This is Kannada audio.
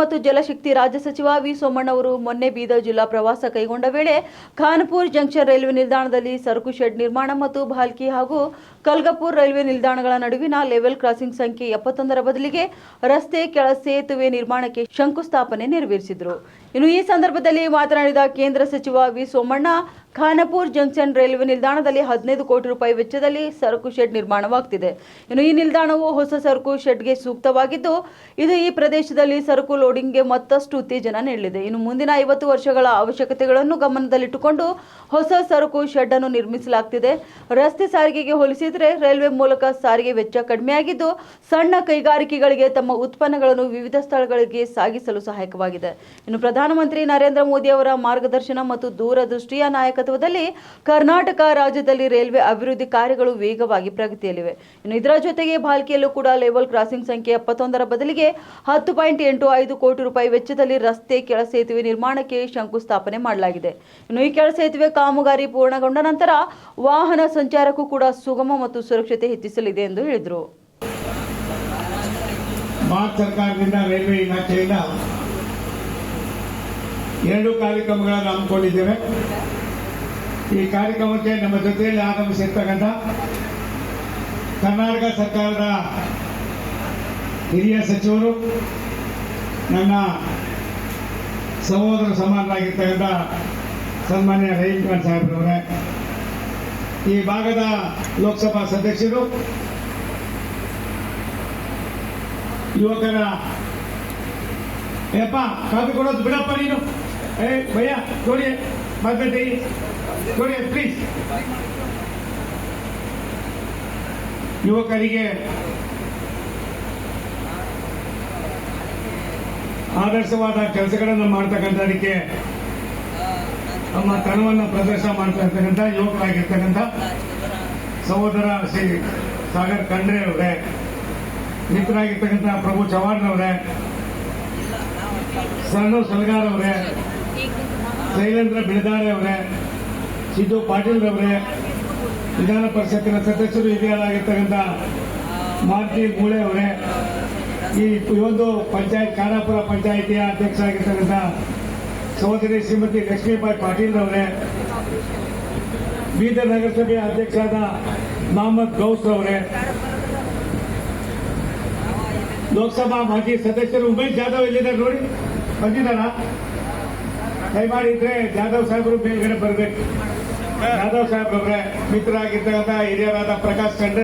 ಮತ್ತು ಜಲಶಕ್ತಿ ರಾಜ್ಯ ಸಚಿವ ವಿ ಸೋಮಣ್ಣ ಅವರು ಮೊನ್ನೆ ಬೀದರ್ ಜಿಲ್ಲಾ ಪ್ರವಾಸ ಕೈಗೊಂಡ ವೇಳೆ ಖಾನ್ಪುರ್ ಜಂಕ್ಷನ್ ರೈಲ್ವೆ ನಿಲ್ದಾಣದಲ್ಲಿ ಸರಕು ಶೆಡ್ ನಿರ್ಮಾಣ ಮತ್ತು ಭಾಲ್ಕಿ ಹಾಗೂ ಕಲ್ಗಪುರ್ ರೈಲ್ವೆ ನಿಲ್ದಾಣಗಳ ನಡುವಿನ ಲೆವೆಲ್ ಕ್ರಾಸಿಂಗ್ ಸಂಖ್ಯೆ ಎಪ್ಪತ್ತೊಂದರ ಬದಲಿಗೆ ರಸ್ತೆ ಕೆಳ ಸೇತುವೆ ನಿರ್ಮಾಣಕ್ಕೆ ಶಂಕುಸ್ಥಾಪನೆ ನೆರವೇರಿಸಿದರು. ಇನ್ನು ಈ ಸಂದರ್ಭದಲ್ಲಿ ಮಾತನಾಡಿದ ಕೇಂದ್ರ ಸಚಿವ V Somanna Khanapur junction railway ನಿಲ್ದಾಣದಲ್ಲಿ ಹದಿನೈದು ಕೋಟಿ ರೂಪಾಯಿ ವೆಚ್ಚದಲ್ಲಿ ಸರಕು ಶೆಡ್ ನಿರ್ಮಾಣವಾಗ್ತಿದೆ. ಇನ್ನು ಈ ನಿಲ್ದಾಣವು ಹೊಸ ಸರಕು ಶೆಡ್ಗೆ ಸೂಕ್ತವಾಗಿದ್ದು, ಇದು ಈ ಪ್ರದೇಶದಲ್ಲಿ ಸರಕು ಲೋಡಿಂಗ್ಗೆ ಮತ್ತಷ್ಟು ಉತ್ತೇಜನ ನೀಡಲಿದೆ. ಇನ್ನು ಮುಂದಿನ ಐವತ್ತು ವರ್ಷಗಳ ಅವಶ್ಯಕತೆಗಳನ್ನು ಗಮನದಲ್ಲಿಟ್ಟುಕೊಂಡು ಹೊಸ ಸರಕು ಶೆಡ್ ಅನ್ನು ನಿರ್ಮಿಸಲಾಗ್ತಿದೆ. ರಸ್ತೆ ಸಾರಿಗೆಗೆ ಹೋಲಿಸಿದರೆ ರೈಲ್ವೆ ಮೂಲಕ ಸಾರಿಗೆ ವೆಚ್ಚ ಕಡಿಮೆಯಾಗಿದ್ದು, ಸಣ್ಣ ಕೈಗಾರಿಕೆಗಳಿಗೆ ತಮ್ಮ ಉತ್ಪನ್ನಗಳನ್ನು ವಿವಿಧ ಸ್ಥಳಗಳಿಗೆ ಸಾಗಿಸಲು ಸಹಾಯಕವಾಗಿದೆ. ಇನ್ನು ಪ್ರಧಾನಮಂತ್ರಿ ನರೇಂದ್ರ ಮೋದಿ ಅವರ ಮಾರ್ಗದರ್ಶನ ಮತ್ತು ದೂರದೃಷ್ಟಿಯ ನಾಯಕತ್ವದಲ್ಲಿ ಕರ್ನಾಟಕ ರಾಜ್ಯದಲ್ಲಿ ರೈಲ್ವೆ ಅಭಿವೃದ್ಧಿ ಕಾರ್ಯಗಳು ವೇಗವಾಗಿ ಪ್ರಗತಿಯಲ್ಲಿವೆ. ಇನ್ನು ಇದರ ಜೊತೆಗೆ ಭಾಲ್ಕಿಯಲ್ಲೂ ಕೂಡ ಲೆವೆಲ್ ಕ್ರಾಸಿಂಗ್ ಸಂಖ್ಯೆ ಎಪ್ಪತ್ತೊಂದರ ಬದಲಿಗೆ ಹತ್ತು ಪಾಯಿಂಟ್ ಎಂಟು ಐದು ಕೋಟಿ ರೂಪಾಯಿ ವೆಚ್ಚದಲ್ಲಿ ರಸ್ತೆ ಕೆಳ ಸೇತುವೆ ನಿರ್ಮಾಣಕ್ಕೆ ಶಂಕುಸ್ಥಾಪನೆ ಮಾಡಲಾಗಿದೆ. ಇನ್ನು ಈ ಕೆಳ ಸೇತುವೆ ಕಾಮಗಾರಿ ಪೂರ್ಣಗೊಂಡ ನಂತರ ವಾಹನ ಸಂಚಾರಕ್ಕೂ ಕೂಡ ಸುಗಮ ಮತ್ತು ಸುರಕ್ಷತೆ ಹೆಚ್ಚಿಸಲಿದೆ ಎಂದು ಹೇಳಿದರು. ಭಾರತ ಸರ್ಕಾರದಿಂದ ರೈಲ್ವೆ ಇಲಾಖೆಯಿಂದ ಎರಡು ಕಾರ್ಯಕ್ರಮಗಳನ್ನು ಹಮ್ಮಿಕೊಂಡಿದ್ದೇವೆ. ಈ ಕಾರ್ಯಕ್ರಮಕ್ಕೆ ನಮ್ಮ ಜೊತೆಯಲ್ಲಿ ಆಗಮಿಸಿರ್ತಕ್ಕಂಥ ಕರ್ನಾಟಕ ಸರ್ಕಾರದ ಹಿರಿಯ ಸಚಿವರು, ನನ್ನ ಸಹೋದರ ಸಮಾನರಾಗಿರ್ತಕ್ಕಂಥ ಸನ್ಮಾನ್ಯ ರೈಲ್ ಕುಮಾರ್ ಸಾಹೇಬ್ರವರೇ, ಈ ಭಾಗದ ಲೋಕಸಭಾ ಸದಸ್ಯರು, ಯುವಕರ, ಏಪ್ಪ ಕಾಫಿ ಕೊಡೋದು ಬಿಡಪ್ಪ ನೀನು. ಏ ಭಯ್ಯ ಕೊಡಿ ಮತ್ತೆ ಕೊಡಿ ಪ್ಲೀಸ್ ಯುವಕರಿಗೆ ಆದರ್ಶವಾದ ಕೆಲಸಗಳನ್ನು ಮಾಡ್ತಕ್ಕಂಥದಕ್ಕೆ ತಮ್ಮ ತನವನ್ನು ಪ್ರದರ್ಶನ ಮಾಡ್ತಾ ಇರ್ತಕ್ಕಂಥ ಯುವಕರಾಗಿರ್ತಕ್ಕಂಥ ಸಹೋದರ ಶ್ರೀ ಸಾಗರ್ ಖಂಡ್ರೆ ಅವರೇ ಮಿತ್ರರಾಗಿರ್ತಕ್ಕಂಥ ಪ್ರಭು ಚವ್ಹಾಣ್ ಅವರೇ, ಸಣ್ಣ ಸಲಗಾರ್ ಅವರೇ ಶೈಲೇಂದ್ರ ಬಿಳದಾರೆ ಅವರೇ, ಸಿದ್ದು ಪಾಟೀಲ್ ಅವರೇ ವಿಧಾನ ಪರಿಷತ್ತಿನ ಸದಸ್ಯರು ಹಿರಿಯರಾಗಿರ್ತಕ್ಕಂಥ ಮಾರುತಿ ಮೂಳೆ ಅವರೇ, ಈ ಈ ಒಂದು ಪಂಚಾಯತ್, ಖಾನಾಪುರ ಪಂಚಾಯಿತಿಯ ಅಧ್ಯಕ್ಷರಾಗಿರ್ತಕ್ಕಂಥ ಸಹೋದರಿ ಶ್ರೀಮತಿ ಲಕ್ಷ್ಮೀಬಾಯಿ ಪಾಟೀಲ್ ರವರೇ, ಬೀದರ್ ನಗರಸಭೆಯ ಅಧ್ಯಕ್ಷರಾದ ಮೊಹಮ್ಮದ್ ಗೌಸ್ ಅವರೇ ಲೋಕಸಭಾ ಮಾಜಿ ಸದಸ್ಯರು ಉಮೇಶ್ ಜಾಧವ್ ಎಲ್ಲಿದ್ದಾರೆ ನೋಡಿ? ಬಂದಿದ್ದಾರಾ? ದಯಮಾಡಿ ಮಾಡಿದ್ರೆ ಜಾಧವ್ ಸಾಹೇಬರು ಮೇಲ್ಗಡೆ ಬರಬೇಕು. ಜಾಧವ್ ಮಿತ್ರ ಮಿತ್ರರಾಗಿರ್ತಕ್ಕಂಥ ಹಿರಿಯರಾದ ಪ್ರಕಾಶ್ ಖಂಡ್ರೆ